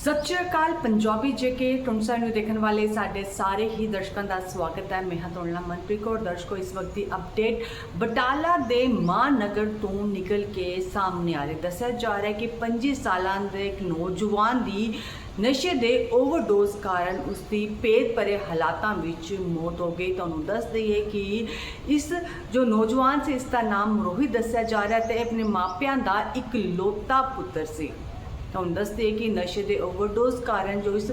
ਸਤਿ ਸ਼੍ਰੀ ਅਕਾਲ ਪੰਜਾਬੀ ਜੇਕੇ ਟੁੰਸਾ ਨੂੰ ਦੇਖਣ ਵਾਲੇ ਸਾਡੇ ਸਾਰੇ ਹੀ ਦਰਸ਼ਕਾਂ ਦਾ ਸਵਾਗਤ ਹੈ। ਮੈਂ ਹਾਂ ਤੁਹਾਡੇ ਮਨਪ੍ਰੀਤ ਕੌਰ, ਦਰਸ਼ਕੋ ਇਸ ਵਕਤ ਦੀ ਅਪਡੇਟ ਬਟਾਲਾ ਦੇ ਮਹਾਨਗਰ ਤੋਂ ਨਿਕਲ ਕੇ ਸਾਹਮਣੇ ਆ ਰਹੀ। ਦੱਸਿਆ ਜਾ ਰਿਹਾ ਹੈ ਕਿ 25 ਸਾਲਾਂ ਦੇ ਇੱਕ ਨੌਜਵਾਨ ਦੀ ਨਸ਼ੇ ਦੇ ਓਵਰਡੋਜ਼ ਕਾਰਨ ਉਸ ਦੀ ਪੇਟ ਭਰੇ ਹਾਲਾਤਾਂ ਵਿੱਚ ਮੌਤ ਹੋ ਗਈ। ਤੁਹਾਨੂੰ ਦੱਸ ਦਈਏ ਕਿ ਇਸ ਜੋ ਨੌਜਵਾਨ ਸੀ, ਇਸ ਦਾ ਨਾਮ ਰੋਹਿਤ ਦੱਸਿਆ ਜਾ ਰਿਹਾ ਤੇ ਇਹ ਆਪਣੇ ਮਾਪਿਆਂ ਦਾ ਇਕਲੌਤਾ ਪੁੱਤਰ ਸੀ। ਤੁਹਾਨੂੰ ਦੱਸਦੇ ਕਿ ਨਸ਼ੇ ਦੇ ਓਵਰਡੋਜ਼ ਕਾਰਨ ਜੋ ਇਸ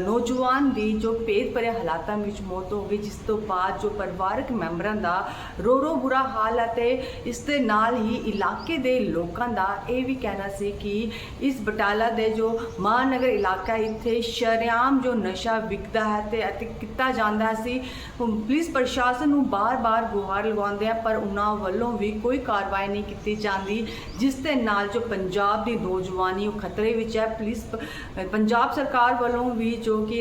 ਨੌਜਵਾਨ ਦੀ ਜੋ ਪੇਟ ਭਰੇ ਹਾਲਾਤਾਂ ਵਿੱਚ ਮੌਤ ਹੋ ਗਈ, ਜਿਸ ਤੋਂ ਬਾਅਦ ਜੋ ਪਰਿਵਾਰਕ ਮੈਂਬਰਾਂ ਦਾ ਰੋ ਰੋ ਬੁਰਾ ਹਾਲ ਹੈ ਤੇ ਇਸ ਦੇ ਨਾਲ ਹੀ ਇਲਾਕੇ ਦੇ ਲੋਕਾਂ ਦਾ ਇਹ ਵੀ ਕਹਿਣਾ ਸੀ ਕਿ ਇਸ ਬਟਾਲਾ ਦੇ ਜੋ ਮਹਾਨਗਰ ਇਲਾਕਾ ਇੱਥੇ ਸ਼ਰੇਆਮ ਜੋ ਨਸ਼ਾ ਵਿਕਦਾ ਹੈ ਤੇ ਅਤੇ ਕੀਤਾ ਜਾਂਦਾ ਸੀ ਪੁਲਿਸ ਪ੍ਰਸ਼ਾਸਨ ਨੂੰ ਬਾਰ-ਬਾਰ ਗੁਹਾਰ ਲਗਾਉਂਦੇ ਆ, ਪਰ ਉਹਨਾਂ ਵੱਲੋਂ ਵੀ ਕੋਈ ਕਾਰਵਾਈ ਨਹੀਂ ਕੀਤੀ ਜਾਂਦੀ, ਜਿਸ ਦੇ ਨਾਲ ਜੋ ਪੰਜਾਬ ਦੀ ਨੌਜਵਾਨੀ ਖਤਰੇ ਵਿੱਚ ਹੈ। ਪੁਲਿਸ ਪੰਜਾਬ ਸਰਕਾਰ ਵੱਲੋਂ ਵੀ ਜੋ ਕਿ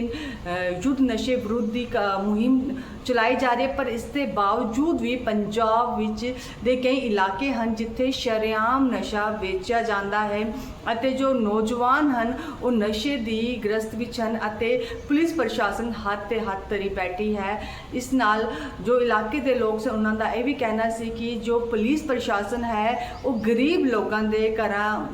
ਯੁੱਧ ਨਸ਼ੇ ਵਿਰੁੱਧ ਦੀ ਕ- ਮੁਹਿੰਮ ਚਲਾਈ ਜਾ ਰਹੀ ਹੈ, ਪਰ ਇਸ ਦੇ ਬਾਵਜੂਦ ਵੀ ਪੰਜਾਬ ਵਿੱਚ ਦੇ ਕਈ ਇਲਾਕੇ ਹਨ ਜਿੱਥੇ ਸ਼ਰੇਆਮ ਨਸ਼ਾ ਵੇਚਿਆ ਜਾਂਦਾ ਹੈ ਅਤੇ ਜੋ ਨੌਜਵਾਨ ਹਨ, ਉਹ ਨਸ਼ੇ ਦੀ ਗ੍ਰਸਤ ਵਿੱਚ ਹਨ ਅਤੇ ਪੁਲਿਸ ਪ੍ਰਸ਼ਾਸਨ ਹੱਥ ਤੇ ਹੱਥ ਧਰੀ ਬੈਠੀ ਹੈ। ਇਸ ਨਾਲ ਜੋ ਇਲਾਕੇ ਦੇ ਲੋਕ ਸਨ, ਉਹਨਾਂ ਦਾ ਇਹ ਵੀ ਕਹਿਣਾ ਸੀ ਕਿ ਜੋ ਪੁਲਿਸ ਪ੍ਰਸ਼ਾਸਨ ਹੈ, ਉਹ ਗਰੀਬ ਲੋਕਾਂ ਦੇ ਘਰਾਂ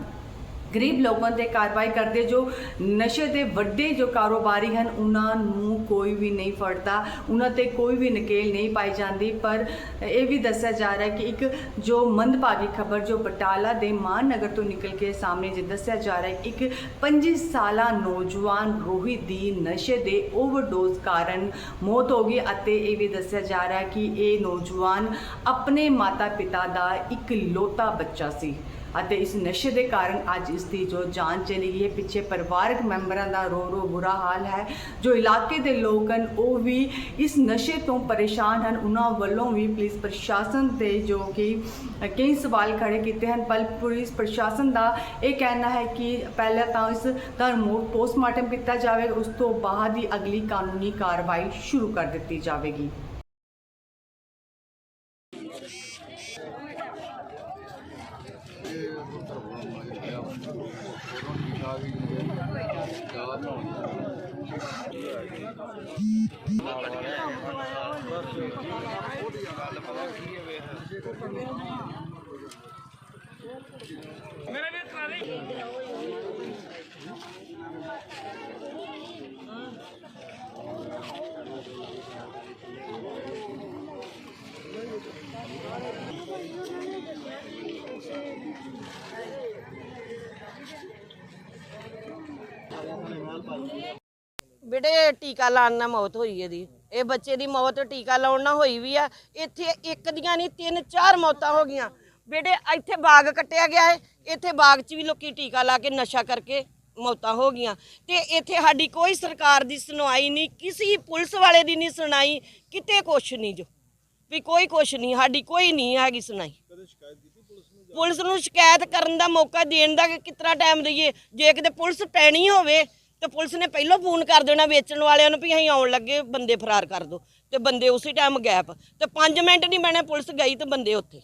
ਗਰੀਬ ਲੋਕਾਂ ਤੇ ਕਾਰਵਾਈ ਕਰਦੇ ਜੋ ਨਸ਼ੇ ਦੇ ਵੱਡੇ ਜੋ ਕਾਰੋਬਾਰੀ ਹਨ, ਉਹਨਾਂ ਨੂੰ ਕੋਈ ਵੀ ਨਹੀਂ ਫੜਦਾ, ਉਹਨਾਂ ਤੇ ਕੋਈ ਵੀ ਨਕੇਲ ਨਹੀਂ ਪਾਈ ਜਾਂਦੀ। ਪਰ ਇਹ ਵੀ ਦੱਸਿਆ ਜਾ ਰਿਹਾ ਕਿ ਇੱਕ ਜੋ ਮੰਦਭਾਗੀ ਖਬਰ ਜੋ ਬਟਾਲਾ ਦੇ ਮਾਨਨਗਰ ਤੋਂ ਨਿਕਲ ਕੇ ਸਾਹਮਣੇ ਜੇ ਦੱਸਿਆ ਜਾ ਰਿਹਾ ਕਿ ਇੱਕ 25 ਸਾਲਾ ਨੌਜਵਾਨ ਰੋਹਿਤ ਦੀ ਨਸ਼ੇ ਦੇ ਓਵਰਡੋਜ਼ ਕਾਰਨ ਮੌਤ ਹੋ ਗਈ ਅਤੇ ਇਹ ਵੀ ਦੱਸਿਆ ਜਾ ਰਿਹਾ ਕਿ ਇਹ ਨੌਜਵਾਨ ਆਪਣੇ ਮਾਤਾ-ਪਿਤਾ ਦਾ ਇੱਕ ਲੋਤਾ ਬੱਚਾ ਸੀ। ਅਤੇ ਇਸ ਨਸ਼ੇ ਦੇ ਕਾਰਨ ਅੱਜ ਇਸ ਦੀ ਜੋ ਜਾਨ ਚਲੀ ਗਈ ਹੈ, ਪਿੱਛੇ ਪਰਿਵਾਰਕ ਮੈਂਬਰਾਂ ਦਾ ਰੋ ਰੋ ਬੁਰਾ ਹਾਲ ਹੈ, ਜੋ ਇਲਾਕੇ ਦੇ ਲੋਕ ਹਨ, ਉਹ ਵੀ ਇਸ ਨਸ਼ੇ ਤੋਂ ਪਰੇਸ਼ਾਨ ਹਨ। ਉਹਨਾਂ ਵੱਲੋਂ ਵੀ ਪੁਲਿਸ ਪ੍ਰਸ਼ਾਸਨ ਤੇ ਜੋ ਕਿ ਕਈ ਸਵਾਲ ਖੜੇ ਕੀਤੇ ਹਨ, ਪਰ ਪੁਲਿਸ ਪ੍ਰਸ਼ਾਸਨ ਦਾ ਇਹ ਕਹਿਣਾ ਹੈ ਕਿ ਪਹਿਲਾਂ ਤਾਂ ਇਸ ਦਾ ਪੋਸਟਮਾਰਟਮ ਕੀਤਾ ਜਾਵੇਗਾ, ਉਸ ਤੋਂ ਬਾਅਦ ਹੀ ਅਗਲੀ ਕਾਨੂੰਨੀ ਕਾਰਵਾਈ ਸ਼ੁਰੂ ਕਰ ਦਿੱਤੀ ਜਾਵੇਗੀ। ਮੇਰੇ ਵੀ ਟਰਾਲੀ ਮਾਲ ਪਾਈ ਬੇਟੇ ਟੀਕਾ ਲਾਉਣ ਨਾਲ ਮੌਤ ਹੋਈ ਇਹਦੀ। ਇਹ ਬੱਚੇ ਦੀ ਮੌਤ ਟੀਕਾ ਲਾਉਣ ਨਾਲ ਹੋਈ ਵੀ ਆ। ਇੱਥੇ ਇੱਕ ਦੀਆਂ ਨਹੀਂ ਤਿੰਨ ਚਾਰ ਮੌਤਾਂ ਹੋ ਗਈਆਂ। ਬੇਟੇ ਇੱਥੇ ਬਾਗ ਕੱਟਿਆ ਗਿਆ ਹੈ। ਇੱਥੇ ਬਾਗ 'ਚ ਵੀ ਲੋਕੀ ਟੀਕਾ ਲਾ ਕੇ ਨਸ਼ਾ ਕਰਕੇ ਮੌਤਾਂ ਹੋ ਗਈਆਂ। ਤੇ ਇੱਥੇ ਸਾਡੀ ਕੋਈ ਸਰਕਾਰ ਦੀ ਸੁਣਵਾਈ ਨਹੀਂ ਕਿਸੇ ਪੁਲਿਸ ਵਾਲੇ ਦੀ ਨਹੀਂ ਸੁਣਾਈ ਕਿਤੇ ਕੁਛ ਨਹੀਂ ਜੋ। ਵੀ ਕੋਈ ਕੁਛ ਨਹੀਂ ਸਾਡੀ ਕੋਈ ਨਹੀਂ ਹੈਗੀ ਸੁਣਾਈ। ਪੁਲਿਸ ਨੂੰ ਸ਼ਿਕਾਇਤ ਕਰਨ ਦਾ ਮੌਕਾ ਦੇਣ ਦਾ ਕਿਤਨਾ ਟਾਈਮ ਦਈਏ? ਜੇ ਕਿਤੇ ਪੁਲਿਸ ਪੈਣੀ ਹੋਵੇ ਤੇ ਪੁਲਿਸ ਨੇ ਪਹਿਲਾਂ ਫੋਨ ਕਰ ਦੇਣਾ ਵੇਚਣ ਵਾਲਿਆਂ ਨੂੰ ਵੀ ਅਸੀਂ ਆਉਣ ਲੱਗੇ ਬੰਦੇ ਫਰਾਰ ਕਰ ਦਿਓ ਤੇ ਬੰਦੇ ਉਸੇ ਟਾਈਮ ਗੈਪ ਤੇ 5 ਮਿੰਟ ਨਹੀਂ ਬਣੇ ਪੁਲਿਸ ਗਈ ਤੇ ਬੰਦੇ ਉੱਥੇ।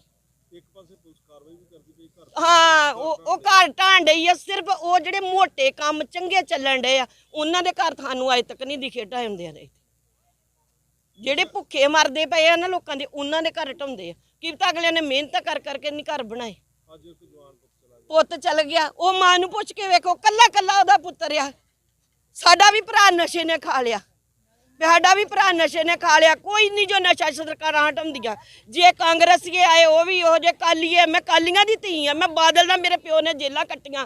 ਹਾਂ ਉਹ ਉਹ ਘਰ ਢਾਣ ਡਈ ਆ ਸਿਰਫ ਉਹ ਜਿਹੜੇ ਮੋਟੇ ਕੰਮ ਚੰਗੇ ਚੱਲਣ ਡਏ ਆ ਉਹਨਾਂ ਦੇ ਘਰ ਤੁਹਾਨੂੰ ਅਜੇ ਤੱਕ ਨਹੀਂ ਦਿਖੇ ਢਾਉਂਦੇ ਆ ਦੇ ਜਿਹੜੇ ਭੁੱਖੇ ਮਰਦੇ ਪਏ ਆ ਨਾ ਲੋਕਾਂ ਦੇ ਉਹਨਾਂ ਦੇ ਘਰ ਢਾਉਂਦੇ ਆ। ਕੀ ਪਤਾ ਅਗਲਿਆਂ ਨੇ ਮਿਹਨਤ ਕਰ ਕਰਕੇ ਨਹੀਂ ਘਰ ਬਣਾਏ। ਪੁੱਤ ਚੱਲ ਗਿਆ ਉਹ ਮਾਂ ਨੂੰ ਪੁੱਛ ਕੇ ਵੇਖੋ ਕੱਲਾ ਕੱਲਾ ਉਹਦਾ ਪੁੱਤਰ ਆ। ਸਾਡਾ ਵੀ ਭਰਾ ਨਸ਼ੇ ਨੇ ਖਾ ਲਿਆ। ਸਾਡਾ ਵੀ ਭਰਾ ਨਸ਼ੇ ਨੇ ਖਾ ਲਿਆ। ਕੋਈ ਨਹੀਂ ਜੋ ਨਸ਼ਾ ਸਰਕਾਰਾਂ ਹਟਾਉਂਦੀਆਂ। ਜੇ ਕਾਂਗਰਸੀਏ ਆਏ, ਉਹ ਵੀ ਉਹ ਜੇ ਕਾਲੀਏ ਮੈਂ ਕਾਲੀਆਂ ਦੀ ਧੀ ਆ। ਮੈਂ ਬਾਦਲ ਦਾ ਮੇਰੇ ਪਿਓ ਨੇ ਜੇਲਾਂ ਕੱਟੀਆਂ।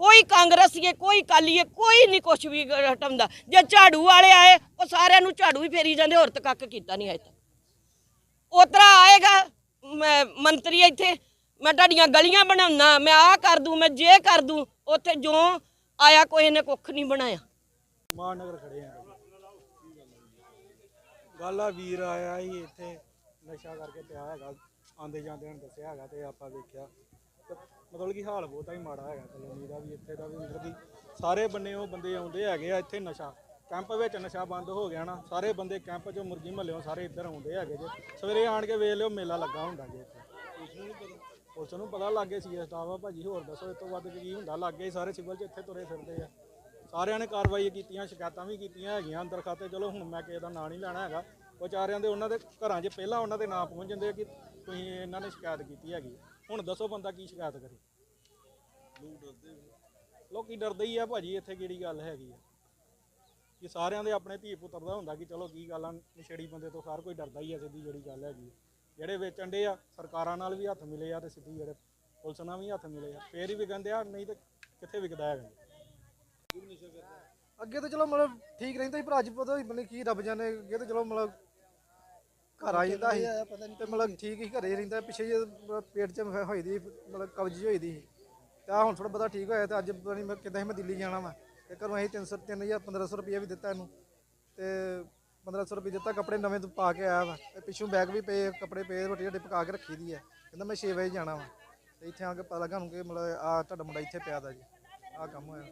ਕੋਈ ਕਾਂਗਰਸੀਏ ਕੋਈ ਕਾਲੀਏ ਕੋਈ ਨਹੀਂ ਕੁਛ ਵੀ ਹਟਾਉਂਦਾ। ਜੇ ਝਾੜੂ ਵਾਲੇ ਆਏ, ਉਹ ਸਾਰਿਆਂ ਨੂੰ ਝਾੜੂ ਹੀ ਫੇਰੀ ਜਾਂਦੇ, ਹੋਰ ਤਾਂ ਕੱਖ ਕੀਤਾ ਨਹੀਂ ਅਜੇ ਤੱਕ। ਉਤਰਾ ਆਏਗਾ, ਮੈਂ ਮੰਤਰੀ ਇੱਥੇ, ਮੈਂ ਤੁਹਾਡੀਆਂ ਗਲੀਆਂ ਬਣਾਉਣਾ, ਮੈਂ ਆਹ ਕਰ ਦੂੰ, ਮੈਂ ਜੇ ਕਰ ਦੂੰ, ਉੱਥੇ ਜੋ ਆਇਆ ਕੋਈ ਨੇ ਕੁੱਖ ਨਹੀਂ ਬਣਾਇਆ। ਮਹਾਨਗਰ ਖੜੇ ਆ ਗੱਲ ਆ ਵੀਰ ਆਇਆ ਸੀ ਇੱਥੇ, ਨਸ਼ਾ ਕਰਕੇ ਪਿਆ ਹੈਗਾ ਆਂਦੇ ਜਾਂਦੇ ਨੇ ਦੱਸਿਆ ਹੈਗਾ ਤੇ ਆਪਾਂ ਵੇਖਿਆ। ਤੇ ਮਤਲਬ ਕਿ ਹਾਲ ਬਹੁਤਾ ਹੀ ਮਾੜਾ ਹੈਗਾ ਕਲੋਨੀ ਦਾ ਵੀ ਇੱਥੇ ਦਾ ਵੀ ਮਤਲਬ ਕਿ ਸਾਰੇ ਬੰਨੇ ਉਹ ਬੰਦੇ ਆਉਂਦੇ ਹੈਗੇ ਆ ਇੱਥੇ ਨਸ਼ਾ। ਕੈਂਪ ਵਿੱਚ ਨਸ਼ਾ ਬੰਦ ਹੋ ਗਿਆ ਨਾ, ਸਾਰੇ ਬੰਦੇ ਕੈਂਪ ਚੋਂ ਮੁਰਗੀ ਮਹੱਲਿਓਂ ਸਾਰੇ ਇੱਧਰ ਆਉਂਦੇ ਹੈਗੇ ਜੇ। ਸਵੇਰੇ ਆਣ ਕੇ ਵੇਖ ਲਿਓ, ਮੇਲਾ ਲੱਗਾ ਹੁੰਦਾ ਜੇ ਇੱਥੇ। ਉਸ ਨੂੰ ਪਤਾ ਲੱਗ ਗਿਆ ਸੀ ਸਟਾਫ ਆ ਭਾਜੀ, ਹੋਰ ਦੱਸੋ ਇਸ ਤੋਂ ਵੱਧ ਕੀ ਹੁੰਦਾ? ਲੱਗ ਗਿਆ ਸਾਰੇ ਸਿਵਲ ਚ ਇੱਥੇ ਤੁਰੇ ਫਿਰਦੇ ਆ। ਸਾਰਿਆਂ ਨੇ ਕਾਰਵਾਈ ਕੀਤੀਆਂ ਸ਼ਿਕਾਇਤਾਂ ਵੀ ਕੀਤੀਆਂ ਹੈਗੀਆਂ ਅੰਦਰ ਖਾਤੇ। ਚਲੋ ਹੁਣ ਮੈਂ ਕਿਸੇ ਦਾ ਨਾਂ ਨਹੀਂ ਲੈਣਾ ਹੈਗਾ। ਵਿਚਾਰਿਆਂ ਦੇ ਉਹਨਾਂ ਦੇ ਘਰਾਂ 'ਚ ਪਹਿਲਾਂ ਉਹਨਾਂ ਦੇ ਨਾਂ ਪਹੁੰਚ ਜਾਂਦੇ ਆ ਕਿ ਤੁਸੀਂ ਇਹਨਾਂ ਨੇ ਸ਼ਿਕਾਇਤ ਕੀਤੀ ਹੈਗੀ। ਹੁਣ ਦੱਸੋ ਬੰਦਾ ਕੀ ਸ਼ਿਕਾਇਤ ਕਰੇ। ਲੋਕੀ ਡਰਦੇ ਹੀ ਆ ਭਾਜੀ ਇੱਥੇ ਕਿਹੜੀ ਗੱਲ ਹੈਗੀ ਆ। ਕਿ ਸਾਰਿਆਂ ਦੇ ਆਪਣੇ ਧੀ ਪੁੱਤਰ ਦਾ ਹੁੰਦਾ ਕਿ ਚਲੋ ਕੀ ਗੱਲ ਆ ਨਸ਼ੇੜੀ ਬੰਦੇ ਤੋਂ ਹਰ ਕੋਈ ਡਰਦਾ ਹੀ ਆ ਸਿੱਧੀ ਜਿਹੜੀ ਗੱਲ ਹੈਗੀ। ਜਿਹੜੇ ਵੇਚਣ ਦੇ ਆ ਸਰਕਾਰਾਂ ਨਾਲ ਵੀ ਹੱਥ ਮਿਲੇ ਆ ਤੇ ਸਿੱਧੀ ਜਿਹੜੇ ਪੁਲਿਸ ਨਾਲ ਵੀ ਹੱਥ ਮਿਲੇ ਆ। ਫੇਰ ਹੀ ਵਿਕਣਦੇ ਆ ਨਹੀਂ ਤੇ ਕਿੱਥੇ ਵਿਕਦਾ ਹੈਗਾ। ਅੱਗੇ ਤਾਂ ਚਲੋ ਮਤਲਬ ਠੀਕ ਰਹਿੰਦਾ ਸੀ, ਪਰ ਅੱਜ ਪਤਾ ਨਹੀਂ ਮਤਲਬ ਕੀ ਰੱਬ ਜਾਣੇ, ਅੱਗੇ ਤਾਂ ਚਲੋ ਮਤਲਬ ਘਰ ਆ ਜਾਂਦਾ ਸੀ ਤੇ ਮਤਲਬ ਠੀਕ ਹੀ ਘਰੇ ਰਹਿੰਦਾ, ਪਿੱਛੇ ਜੇ ਮਤਲਬ ਪੇਟ 'ਚ ਹੋਈ ਦੀ ਮਤਲਬ ਕਬਜ਼ੀ ਹੋਈ ਦੀ ਸੀ। ਤੇ ਆ ਹੁਣ ਥੋੜਾ ਬਹੁਤਾ ਠੀਕ ਹੋਇਆ ਤੇ ਅੱਜ ਪਤਾ ਨਹੀਂ ਮੈਂ ਕਿੱਦਾਂ ਸੀ, ਮੈਂ ਦਿੱਲੀ ਜਾਣਾ ਵਾ ਤੇ ਘਰੋਂ ਅਸੀਂ 300 3000 1500 ਰੁਪਏ ਵੀ ਦਿੱਤਾ ਇਹਨੂੰ। ਤੇ 1500 ਰੁਪਏ ਦਿੱਤਾ, ਕੱਪੜੇ ਨਵੇਂ ਤੋਂ ਪਾ ਕੇ ਆਇਆ ਵਾ ਤੇ ਪਿੱਛੋਂ ਬੈਗ ਵੀ ਪਏ, ਕੱਪੜੇ ਪਏ, ਰੋਟੀ ਰੋਟੀ ਪਕਾ ਕੇ ਰੱਖੀ ਦੀ ਹੈ ਕਹਿੰਦਾ ਮੈਂ 6 ਵਜੇ ਜਾਣਾ ਵਾ ਤੇ ਇੱਥੇ ਆ ਕੇ ਪਤਾ ਲੱਗਾ ਨੂੰ ਕਿ ਮਤਲਬ ਆ ਤੁਹਾਡਾ ਮੁੰਡਾ ਇੱਥੇ ਪਿਆ ਦਾ ਜੀ ਆ ਕੰਮ ਹੋਇਆ।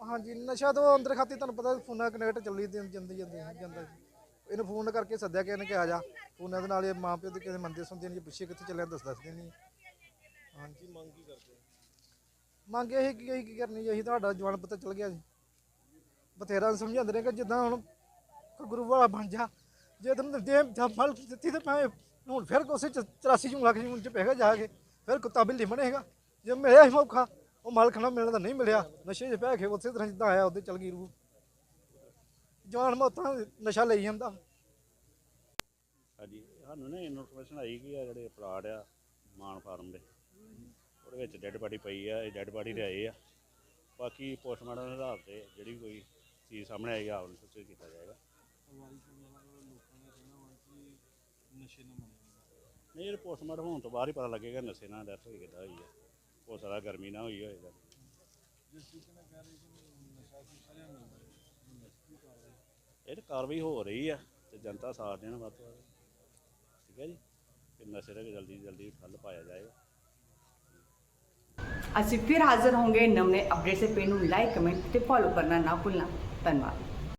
ਹਾਂਜੀ ਨਸ਼ਾ ਤੋਂ ਅੰਦਰ ਖਾਤੇ ਤੁਹਾਨੂੰ ਪਤਾ ਫੋਨਾਂ ਕਨੈਕਟ ਚੱਲੀ ਦੀ ਜਾਂਦੀ ਜਾਂਦੀ ਜਾਂਦਾ ਜੀ। ਇਹਨੂੰ ਫੋਨ ਕਰਕੇ ਸੱਦਿਆ ਕਿ ਇਹਨੇ ਕਿ ਆ ਜਾ ਫੋਨਾਂ ਦੇ ਨਾਲ ਇਹ ਮਾਂ ਪਿਓ ਦੇ ਕਿਸੇ ਮੰਦੇ ਸੁਣਦੇ ਨਹੀਂ ਪੁੱਛੇ ਕਿੱਥੇ ਚੱਲਿਆ ਦੱਸ ਦੱਸਦੇ ਨਹੀਂ ਹਾਂਜੀ। ਮੰਗ ਕੀ ਕਰਦੇ ਮੰਗ ਇਹ ਕੀ ਕੀ ਕਰਨੀ ਅਸੀਂ ਤੁਹਾਡਾ ਜਵਾਨ ਪੁੱਤ ਚਲ ਗਿਆ ਜੀ। ਬਥੇਰਾ ਸਮਝਾਉਂਦੇ ਨੇ ਕਿ ਜਿੱਦਾਂ ਹੁਣ ਕੋਈ ਗੁਰੂ ਵਾਲਾ ਬਣ ਜਾ ਜੇ ਤੈਨੂੰ ਦੇ ਫਲ ਦਿੱਤੀ ਤੇ ਮੈਂ ਹੁਣ ਫਿਰ ਕੋਸੇ 84 ਜੂੰ ਲੱਖ ਜੂੰ ਚ ਪੈਗਾ ਜਾ ਕੇ ਫਿਰ ਕੁੱਤਾ ਬਿੱਲੀ ਬਣੇਗਾ। ਜੇ ਮਿਲਿਆ ਹੀ ਮੌਕਾ, ਉਹ ਮਾਲ ਖਾਣਾ ਮਿਲਣਾ ਨਹੀਂ ਮਿਲਿਆ। ਨਸ਼ੇ 'ਚ ਪੈ ਕੇ ਉਸੇ ਤਰ੍ਹਾਂ ਜਿੱਦਾਂ ਆਇਆ, ਉਹਦੇ ਚਲ ਗਈ ਰੂਹ। ਜਵਾਨ ਮੌਤਾਂ ਨਸ਼ਾ ਲਈ ਜਾਂਦਾ। ਹਾਂਜੀ, ਸਾਨੂੰ ਨਾ ਇਨਫੋਰਮੇਸ਼ਨ ਆਈ ਕਿ ਆ ਜਿਹੜੇ ਪਲਾਟ ਆ, ਮਾਨ ਫਾਰਮ ਦੇ, ਉਹਦੇ ਵਿੱਚ ਡੈੱਡ ਬਾਡੀ ਪਈ ਆ, ਇਹ ਡੈੱਡ ਬਾਡੀ ਤੇ ਆ। ਬਾਕੀ ਪੋਸਟਮਾਰਟਮ ਦੇ ਆਧਾਰ ਤੇ ਜਿਹੜੀ ਕੋਈ ਚੀਜ਼ ਸਾਹਮਣੇ ਆਏਗੀ ਆਪ ਨੂੰ ਸੂਚਿਤ ਕੀਤਾ ਜਾਏਗਾ। ਨਹੀਂ, ਇਹ ਪੋਸਟਮਾਰਟਮ ਹੋਣ ਤੋਂ ਬਾਅਦ ਹੀ ਪਤਾ ਲੱਗੇਗਾ ਨਸ਼ੇ ਨਾਲ ਡੈਥ ਹੋਈ ਕਿੱਦਾਂ ਹੋਈ ਆ। ਹੋ ਸਕਦਾ ਗਰਮੀ ਨਾ ਹੋਈ ਹੋਏਗਾ। ਇਹ ਤਾਂ ਕਾਰਵਾਈ ਹੋ ਰਹੀ ਆ ਤੇ ਜਨਤਾ ਸਾਥ ਦੇਣ ਵੱਧ ਤੋਂ ਵੱਧ। ਠੀਕ ਹੈ ਜੀ? ਕਿ ਨਸ਼ੇ ਦਾ ਜਲਦੀ ਜਲਦੀ ਠੱਲ ਪਾਇਆ ਜਾਏਗਾ। ਅਸੀਂ ਫਿਰ ਹਾਜ਼ਰ ਹੋਵਾਂਗੇ। ਨਵੇਂ ਅਪਡੇਟ ਸੇ ਪੇਨ ਨੂੰ ਲਾਈਕ ਕਮੈਂਟ ਤੇ ਫੋਲੋ ਕਰਨਾ ਨਾ ਭੁੱਲਣਾ। ਧੰਨਵਾਦ।